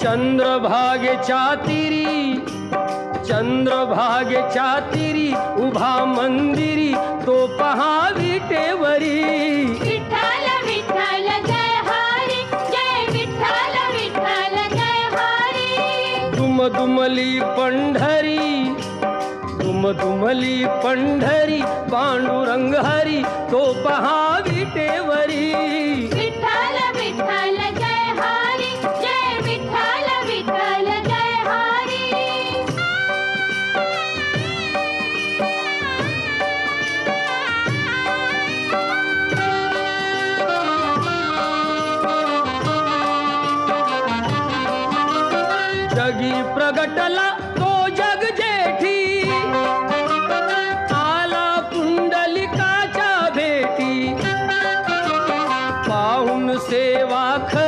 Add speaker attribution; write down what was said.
Speaker 1: चंद्रभागेच्या तिरी चंद्रभागेच्या चातिरी उभा मंदिरी तो पहा विटेवरी
Speaker 2: विठ्ठल विठ्ठल जय हरी जय विठ्ठल विठ्ठल जय हरी।
Speaker 1: दुमदुमली पंढरी दुमदुमली पंढरी पांडुरंग हरी तो पहा विटेवरी
Speaker 2: जगी प्रगटला तो जग जेठी. आला कुंडलिकाच्या भेटी.
Speaker 1: पाहून सेवा ख